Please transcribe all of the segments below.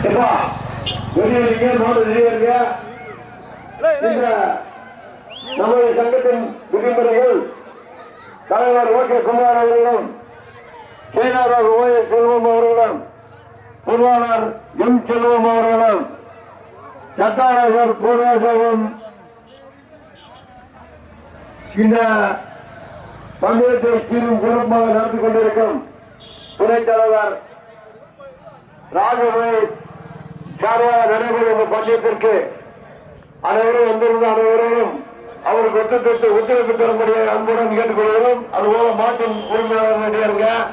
எப்பா வெளியே இருங்க மாடு வெளியே இருங்க இந்த நம்முடைய சங்கத்தின் விதிமுறைகள் தலைவர் ஓ கே குமார் அவர்களும் செயலாளர் ஓ எஸ் செல்வம் அவர்களும் பொருளாளர் எம் செல்வம் அவர்களும் சட்டாளர் பூர்ணேசவும் இந்த பந்தயத்தை சீரும் சிறப்பாக நடத்தி கொண்டிருக்கும் துணைத் தலைவர் ராஜபுரை சார்பாக நடைபெறும் இந்த பந்தயத்திற்கு அனைவரும் வந்திருந்த அனைவரும் அவருக்கு ஒத்துழைத்து ஒத்துழைப்பு தரும்படியாக அன்புடன் கேட்டுக்கொள்கிறோம். அதுபோல மாட்டின் உரிமையாளர் இதான்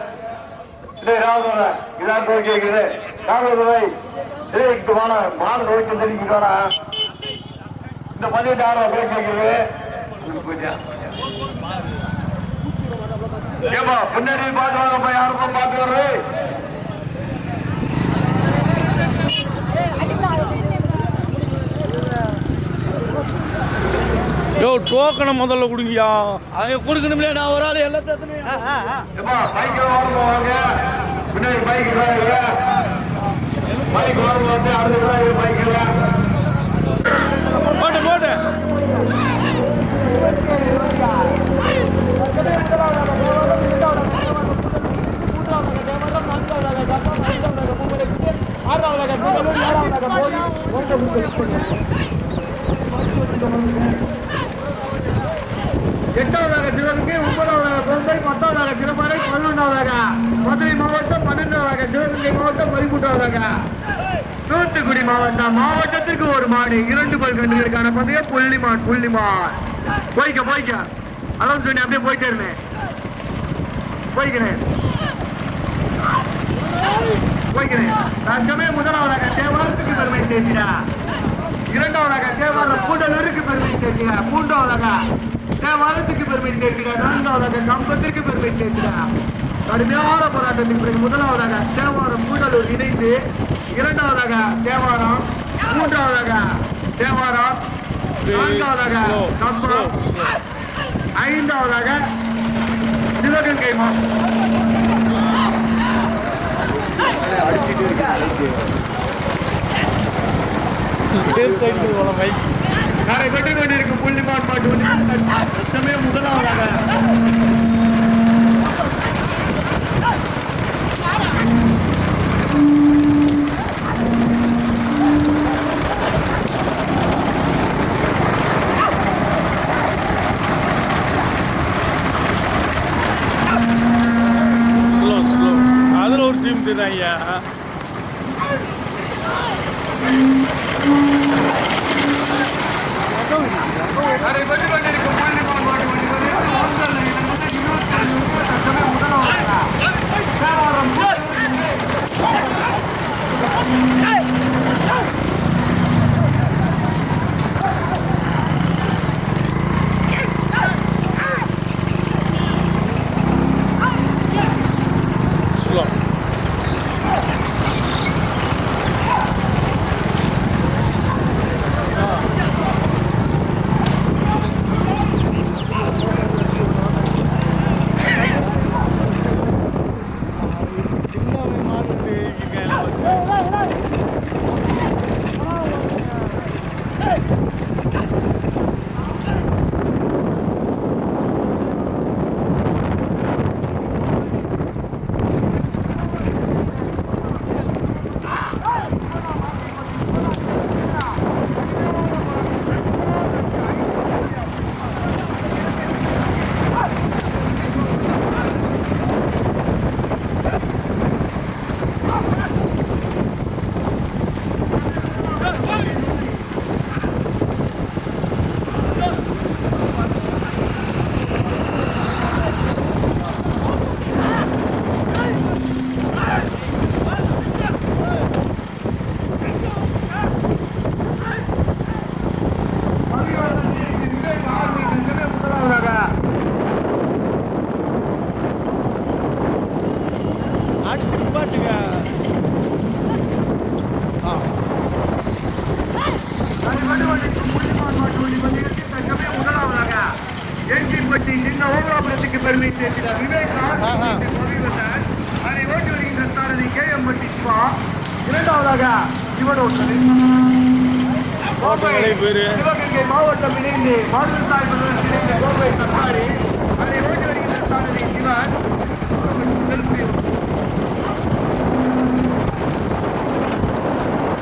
இந்த பதினெட்டு ஆறு துவக்கி வைக்கிறது பின்னாடி பாத்து வாங்கப்பா யாருக்கும் பாத்து வர்றது டோக்கனை முதல்ல கொடுங்கயா அவன் கொடுக்கணும்ல நான் ஒரு ஆள் எல்லாத்தையும் ஏமா பைக் வாங்க வாங்க பின்னாடி பைக் வாங்க பைக் வாங்க வந்து அடுத்த பைக்கில் போட்டு போட்டு எட்டாவதாக சிவகங்கை ஒன்பதாவதாக கோம்பை பத்தாவதாக திருமலை பதினொன்றாவதாக மதுரை மாவட்டம் பன்னெண்டாவதாக சிவகங்கை மாவட்டம் பதிமூன்றாவதாக தூத்துக்குடி மாவட்டம் மாவட்டத்துக்கு ஒரு மாடு இரண்டு பல் கண்டுகளுக்கான பந்தயம் புள்ளிமான் புள்ளிமான். போய்க்க போய்க்க. அதான் சொன்னி அப்படியே போயிட்டே இருந்தேன் போய்க்கிறேன். போய்க்கிறேன். தற்சமய முதலாவதாக தேவாரத்துக்கு பெருமை சேர்க்கிறா இரண்டாவதாக தேவார கூட்டலூருக்கு பெருமை சேர்க்கிறா மூன்றாவதாக தேவாரத்துக்கு பெருமை சேர்க்கிறா நான்காவதாக கம்பத்திற்கு பெருமை சேர்க்கிறா கடுமையான போராட்டத்தின் பிறகு முதலாவதாக தேவாரம் கூடலூர் இணைந்து இரண்டாவதாக தேவாரம் மூன்றாவதாக தேவாரம் நான்காவதாக கம்பம் ஐந்தாவதாக சிவகங்கை மாவட்டம் நாளை கட்டி கொண்டிருக்கும் புள்ளிமான் மாட்டு சிவகங்கை மாவட்டம் இணைந்து மாநில இணைந்த கோப்பை தக்காரி அதை ஓட்டி வருகின்ற சாரதி சிவன்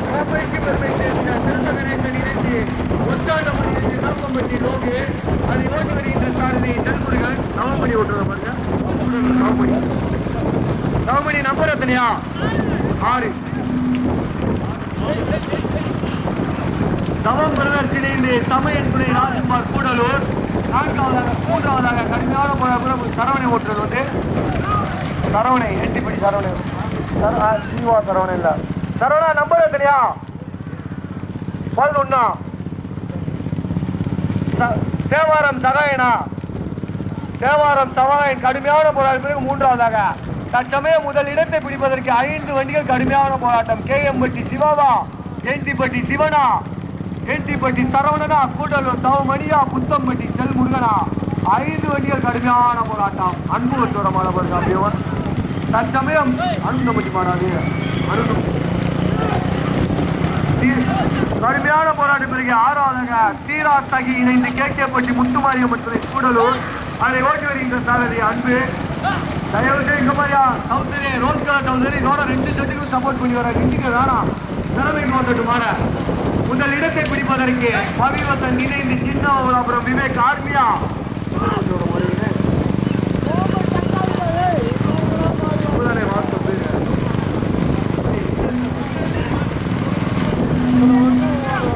கோப்பைக்கு பெருமை சேர்ந்த திருத்தகணேசன் இணைந்து ஒத்தாண்டமணி நாப்பம்பட்டி லோகு அதை ஓட்டி வருகின்ற சாரதி தென்முருகன் நவமணி ஓட்டுறத பாருங்க நவமணி நவமணி நம்பர் எத்தனையா ஆறு தவம் பிரதர்ஸ் இணைந்து சமயன் ராஜ்குமார் கூடலூர் நான்காவதாக மூன்றாவதாக கடுமையான சரவணை ஓட்டுறது வந்து சரவணை எட்டிப்படி சரவணை. ஜீவா சரவணை இல்ல. சரவணா நம்பர் எத்தனையா? பதினொன்னா? தேவாரம் தகாயனா? தேவாரம் சகாயன் கடுமையான போராட்டம். பிறகு மூன்றாவதாக தற்சமயம் முதல் இடத்தை பிடிப்பதற்கு ஐந்து வண்டிகள் கடுமையான போராட்டம். கே எம்பட்டி சிவாவா ஜெயந்திப்பட்டி சிவனா? என்டிப்பட்டி சரவணனா கூடலூர் தவமணியா புத்தம்பட்டி செல் முருகனா ஐந்து வண்டிகள் கடுமையான போராட்டம். அன்பு வட்டோரமான பாருங்க அப்படியே தற்சமயம் அனுந்தம்பட்டி மாறாது அனுந்தம் கடுமையான போராட்டம் பிறகு ஆறாவதாக தீரா தகி இணைந்து கேட்கப்பட்டு முத்துமாரியம்மன் துணை கூடலூர். அதை ஓட்டி வருகின்ற சாரதி அன்பு. தயவு செய்து இங்க மாதிரியா சௌந்தரி ரோஸ் கலர் சௌந்தரி இதோட ரெண்டு செட்டுக்கும் சப்போர்ட் பண்ணி வர. ரெண்டுக்கு வேணாம். திறமைக்கு வந்துட்டு உங்கள் இடத்தை பிடிப்பதற்கு பவிவசன் இணைந்து சின்ன அப்புறம் விவேக் ஆர்மியா முதலே வார்த்தை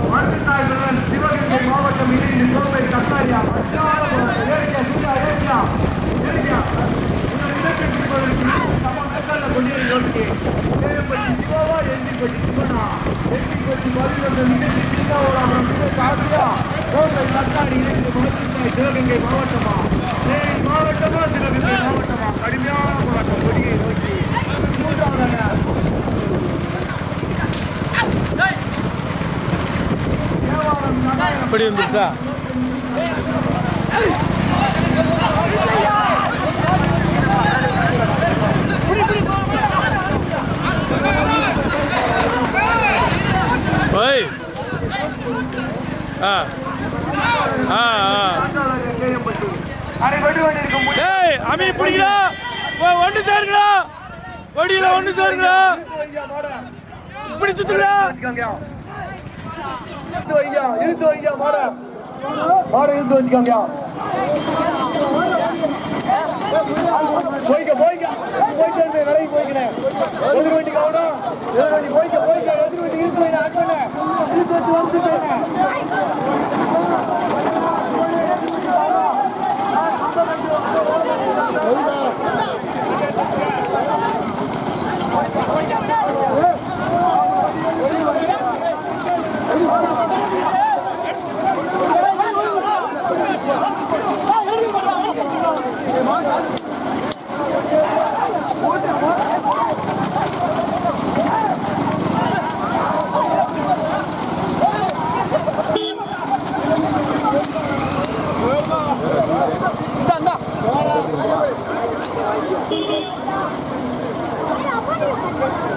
மருத்துவத்தாய்வுடன் சிவகங்கை மாவட்டம் இணைந்து கோவை கத்தாரியா மத்தியான போராட்டம். ஏறிக்கா, சூடா, ஏறிக்கா, ஏறிக்கா. உங்கள் இடத்தை பிடிப்பதற்கு சம மெத்தல்ல கொண்டு யோசிக்கு. ஏழுப்பட்டி சிவாவா, எண்ணிப்பட்டி சிவனா? எண்ணிப்பட்டி மருத்துவர்கள் இணைந்து சின்னாவோட அப்புறம் விவேக் ஆசியா. கோவை கத்தாரி இணைந்து மருத்துவத்தாய் சிவகங்கை மாவட்டமா தேனி மாவட்டமா சிவகங்கை மாவட்டமா கடுமையான போராட்டம் கொடியை நோக்கி மூன்றாவதாக தேவாரம் சகாயம் அப்படி வந்துருச்சா? ஓய். ஆ. ஆ ஆ. டேய் அமி பிடிக்கடா ஓ ஒன்று சேருங்கடா. ஒடியில ஒன்று சேருங்கடா. இப்படி சுத்துங்கடா போய்க்க போய்க்க. போய்க்க விலைக்கு போய்க்கிறேன். எதிர் கவனம் போய்க்க போய்க்க எதிர் வண்டி இருக்கு போய் ஆட் பண்ண இருக்கு வச்சு வந்து போயிட்டேன்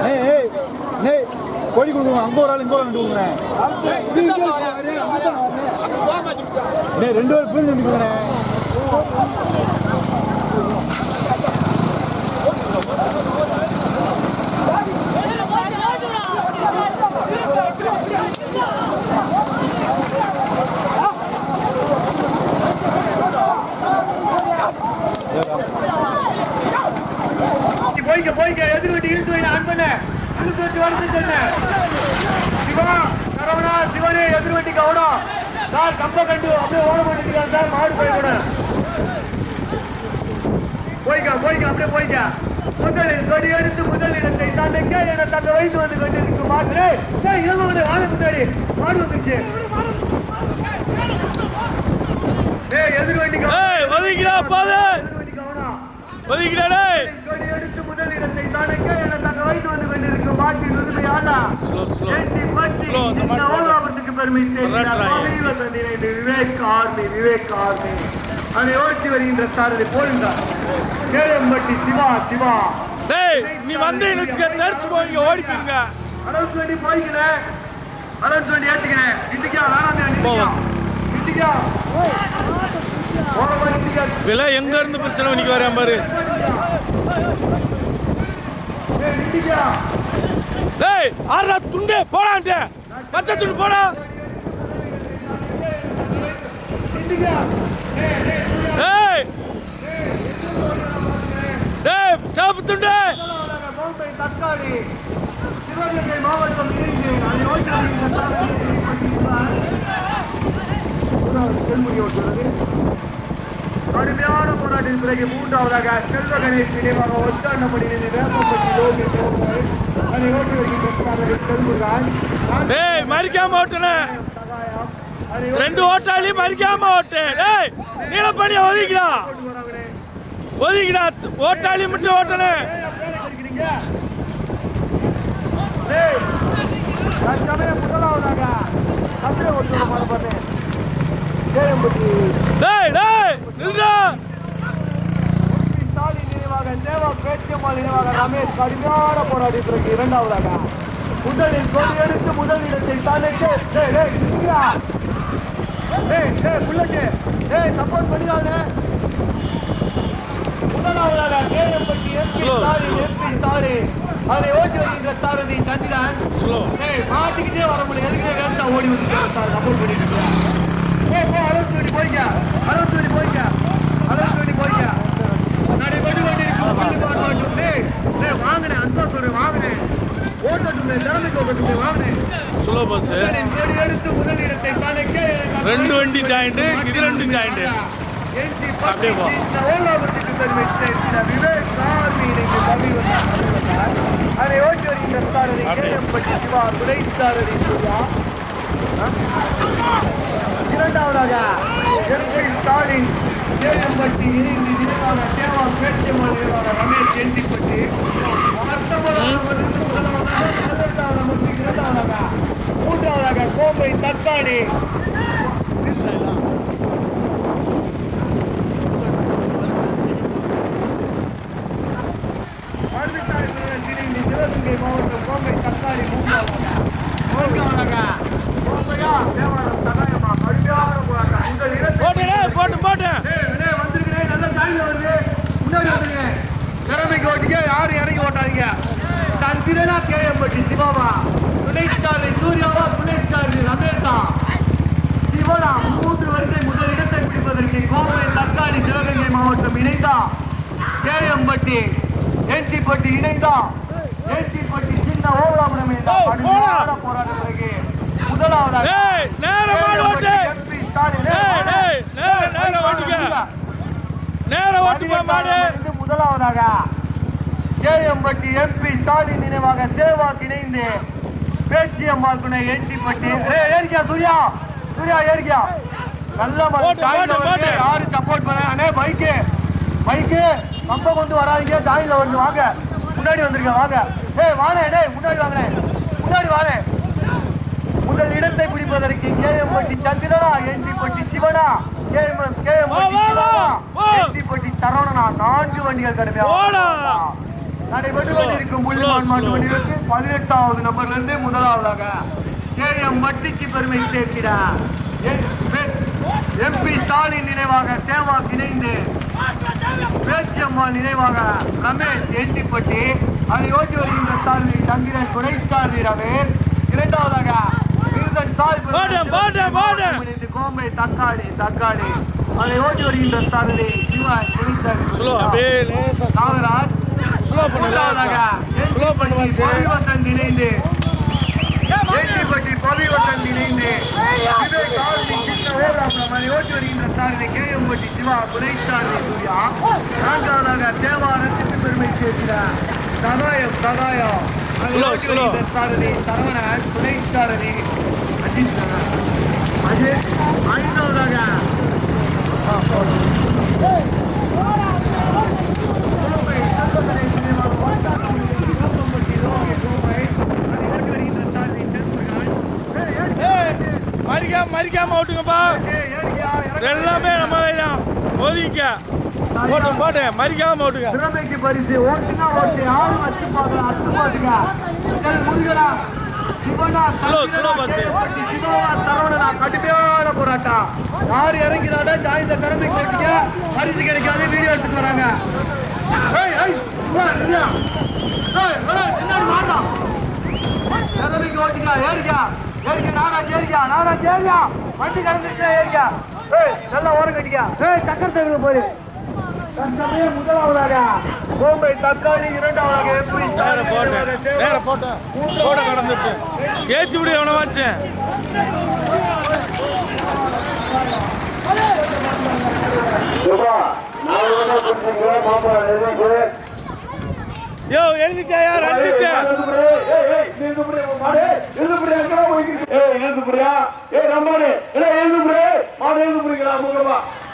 ஏய் ஏய் ஏய் கோழி கொடுங்க அங்க ஒரு ஆள் இங்க ஒரு ஆள் கொடுங்க டேய் ரெண்டு பேர் பிரிஞ்சு நிக்குங்கண்ணே போய்க்க போய்க்க எதிர் வண்டி இழுத்து போய் ஆன் பண்ண இழுத்து வச்சு வந்து சொன்னேன் சிவா சரவணா சிவனே எதிர் வண்டி கவனம் சார் கம்ப கண்டு அப்படியே ஓட மாட்டேங்கிறார் சார் மாடு போய் கூட போய்க்க போய்க்க அப்படியே போய்க்க முதலில் கொடி எடுத்து முதல் இடத்தை தந்த வயசு வந்து கொண்டிருக்கு மாடு சார் இளமகனை வாழ முன்னாடி. மாடு வந்துச்சு ஒதுக்கிடா பாது. எதிர் வண்டி கவனம். ஒதுக்கிடா டேய். கொடி எடுத்து முதல் இடத்தை தானக்கே என தங்க வைத்து வந்து கொண்டிருக்கும் மாதிரி ஓலாபத்துக்கு பெருமை விவேக் ஆர்மி விவேக் ஆர்மி அதை ஓட்டி வருகின்ற சாரதி போகின்றார் கேளம்பட்டி சிவா சிவா. டேய் நீ வந்து வச்சுக்க தெரிச்சு போய் ஓடி போயிருங்க. அனௌன்ஸ் பண்ணி போய்க்கிறேன் அனௌன்ஸ் பண்ணி ஏற்றுக்கிறேன் இண்டிகா வேணாம் இண்டிகா. விலை எங்க இருந்து பிரச்சனை? பண்ணிக்கு வரேன் பாரு. டேய் ஆறா துண்டு போடான்ட்டு பச்சை துண்டு போடா. இண்டிகா டேய் டேய் சாப்பு துண்டு. பாம்பே தக்காளி சிவகங்கை மாவட்டம் இருந்து அதை நோக்கி கடுமையான போராட்டத்தின் பிறகு மூன்றாவதாக செல்வ கணேஷ் நினைவாக ஒத்தாண்டபடி லோகி போகிறார் அதை நோக்கி வருகின்ற செல்வராஜ். டேய் மறிக்காம ஓட்டுனே. ரெண்டு ஓட்டாளி மறிக்காம ஓட்டு. டேய் நீலப்பணியை ஒதுக்கிடா. ஒதுக்கிடா ஓட்டாளி மட்டும் ஓட்டணு முதலாவதாக தமிழக ரமேஷ் கடுமையான போராடி பிறகு இரண்டாவதாக முதலில் கொடி எடுத்து முதல் இடத்தை தானேக்கு டேய் டேய் நில்லுடா. டேய் சப்போர்ட் பண்ணிடாதே. முதலாவதாக Kerampatti MP slow. MP Stalin. அதை ஓட்டி வருகின்ற சாரதி சந்திரன். ஏய் மாட்டிக்கிட்டே வர முடியல. எதுக்கு வேஸ்டா ஓடி வந்து சார் சப்போர்ட் பண்ணிட்டு இருக்கேன் ஏய் போ அறுபத்தி ரெண்டு போய்க்க. அறுபத்தி ரெண்டு போய்க்க. அறுபத்தி ரெண்டு போய்க்க. நிறைய வண்டி வண்டி இருக்கு. புள்ளி பாட்டு மாட்டும் டேய் வாங்கினேன். அன்பா சொல்றேன் வாங்கினேன். ஓட்டட்டுமே திறமைக்கு ஓட்டட்டுமே வாங்கினேன். ஸ்லோ பஸ் முதலில் கொடி எடுத்து முதலிடத்தை காணிக்க ரெண்டு வண்டி joint, இது ரெண்டு joint. அப்படியே போ. ஓலாபுரத்துக்கு பெருமை சேர்த்த விவேக் சாமி இன்னைக்கு பதவி வந்தார் அதை ஓட்டி வருகின்ற சாரதி கேஎம்பட்டி சிவா துணை சாரதி சூர்யா இரண்டாவதாக எம்பி ஸ்டாலின் கேஎம்பட்டி இணைந்து நினைவாக தேவா ரமேஷ் மூன்றாவதாக கோம்பை தக்காளி சிவகங்கை மாவட்டம் கோம்பை தக்காளி போட்டு போட்டு வந்திருக்கிறேன், நல்ல time வருது. முன்னாடி வந்துருங்க. திறமைக்கு ஓட்டிக்க, யாரும் இறங்கி ஓட்டாதீங்க. தன் திறனா கேஎம்பட்டி சிவாவா, துணைச்சாரதி சூர்யாவா, துணைச்சாரதி ரமேஷா, சிவனா, மூன்று வரிசை முதல் இடத்தை பிடிப்பதற்கு கோவை தக்காளி சிவகங்கை மாவட்டம் இணைந்தா கேஎம்பட்டி என்டிப்பட்டி இணைந்தா ஏத்திப்பட்டி சின்ன ஓவலாபுரம் இணைந்தா ஓ, முதலாவதாக நேரம் நேரம் முதலாவதாக கேஎம்பட்டி எம்பி ஸ்டாலின் நினைவாக தேவா இணைந்து பேச்சியம்மாள் துணை ஏற்றிப்பட்டி ஏறிக்கா சூர்யா சூர்யா ஏறிக்கா நல்ல வந்து யாரு சப்போர்ட் பண்ண அண்ணே பைக்கு பைக்கு கம்ப கொண்டு வராதீங்க ஜாயின்ல வந்து வாங்க முன்னாடி வந்துருங்க வாங்க ஏய் வாணே டேய் முன்னாடி வாங்கண்ணே முன்னாடி வாணே முதல் இடத்தை பிடிப்பதற்கு கேஎம்பட்டி சந்திரனா ஏந்திப்பட்டி சிவனா. கேஎம் கேஎம்பட்டி சரவணனா நான்கு வண்டிகள். கடுமையாக நடைபெற்று கொண்டிருக்கும் புள்ளிமான் மாட்டு. வண்டிகளுக்கு பதினெட்டாவது நம்பர்ல இருந்து முதலாவதாக கேஎம் மட்டிக்கு பெருமை சேர்க்கிறார். எம்பி ஸ்டாலின் நினைவாக தேவா இணைந்து பேச்சியம்மாள் நினைவாக ரமேஷ் ஏந்திப்பட்டி அதை ஓட்டி வருகின்ற சாரதி சந்திரன் துணை சாரதி ரமேஷ் இரண்டாவதாக கோம்பை தக்காளி தக்காளி. அதை ஓட்டி வருகின்ற சாரதி சிவா துணை சாரதி ஸ்லோ அப்படியே லேசா. நாகராஜ் பரிவர்த்தன் இணைந்து. நான்காவதாக தேவாரத்திற்கு பெருமை சேர்க்கிறார். Slow. வருகின்ற சாரதி சரவணன் துணை சாரதி அஜித். அஜித் ஏய் மறிக்காம மறிக்காம ஓட்டுங்கப்பா. எல்லாமே நம்ம தான் ஒதுங்க போட்டேன் போட்டேன் மறிக்காம ஓட்டுங்க. திறமைக்கு பரிசு ஓட்டுனா ஓட்டு. ஆள் வச்சு பார்க்கலாம் அத்து பாத்துக்க முதல் முருகனா bus. ஓட்டி சிவனா தரவனா கடுமையான போராட்டம். யார் இறங்கிறாடா ஜாயின் திறமைக்கு கிடைக்க பரிசு கிடைக்காது. வீடியோ எடுத்துட்டு வராங்க. ஏய் ஏய்? ஏய், பின்னாடி வாடா. திறமைக்கு ஓட்டிக்கா ஏறிக்கா. ஏறிக்கா நானா ஏறிக்கா நானா ஏறியா வண்டி கறந்துருச்சா ஏறிக்கா. ஏய் நல்லா ஓரம் கட்டிக்கா. ஏய் சக்கர தகுந்த போய் தற்சமய முதலாவதாக கோம்பை இரண்டாவதாக எப்படி நேர போட்டேன். நேர போட்டேன். போட கடந்துட்டு. ஏத்தி விடு எவனவாச்சு யோ எழுதிட்டாயா ரஞ்சித் என்ன பண்ணி போறீங்க ஓட்டுறீங்க அங்கிட்டு ஓட்ட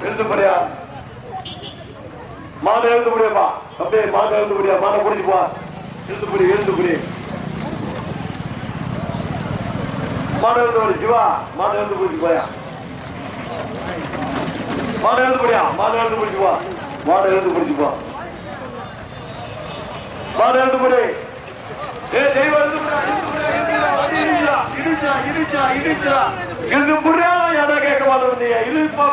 எழுது புரியா மாத எழுது முடியாப்பா தம்பி மாத எழுது முடியா மாத புரிஞ்சுப்பா எழுது புரி எழுது புரி மாத எழுது புரி சிவா மாத எழுது புரிஞ்சு போயா? மாத எழுது புரியா மாத எழுது புரிஞ்சு போ மாத எழுது புரிஞ்சு போ மாத எழுது புரி ஏ தெய்வம் எழுது இடிச்சா, இடிச்சா, இடிச்சா, கேட்க மாட்டேன் இழுப்பா